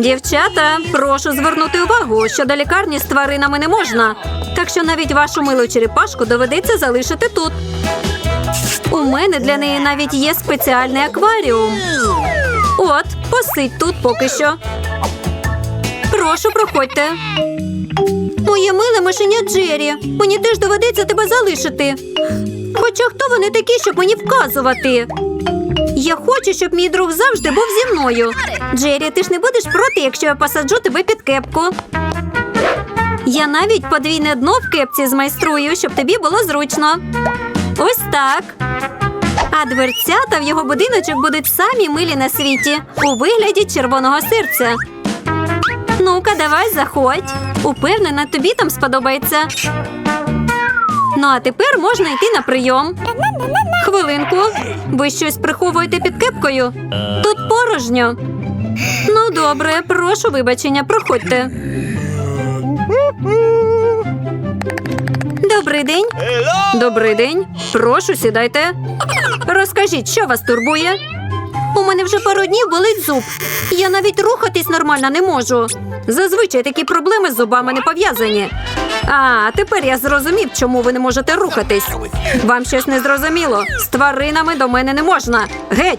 Дівчата, прошу звернути увагу, що до лікарні з тваринами не можна. Так що навіть вашу милу черепашку доведеться залишити тут. У мене для неї навіть є спеціальний акваріум. От, посидь тут поки що. Прошу, проходьте. Моє миле мишеня Джері. Мені теж доведеться тебе залишити. Хоча хто вони такі, щоб мені вказувати? Я хочу, щоб мій друг завжди був зі мною. Джері, ти ж не будеш проти, якщо я посаджу тебе під кепку. Я навіть подвійне дно в кепці змайструю, щоб тобі було зручно. Ось так. А дверцята в його будиночок будуть самі милі на світі у вигляді червоного серця. Ну-ка, давай, заходь. Упевнена, тобі там сподобається. Ну, а тепер можна йти на прийом. Ви щось приховуєте під кепкою? Тут порожньо. Ну, добре, прошу вибачення, проходьте. Добрий день. Добрий день. Прошу, сідайте. Розкажіть, що вас турбує? У мене вже пару днів болить зуб. Я навіть рухатись нормально не можу. Зазвичай такі проблеми з зубами не пов'язані. А, тепер я зрозумів, чому ви не можете рухатись. Вам щось не зрозуміло. З тваринами до мене не можна. Геть!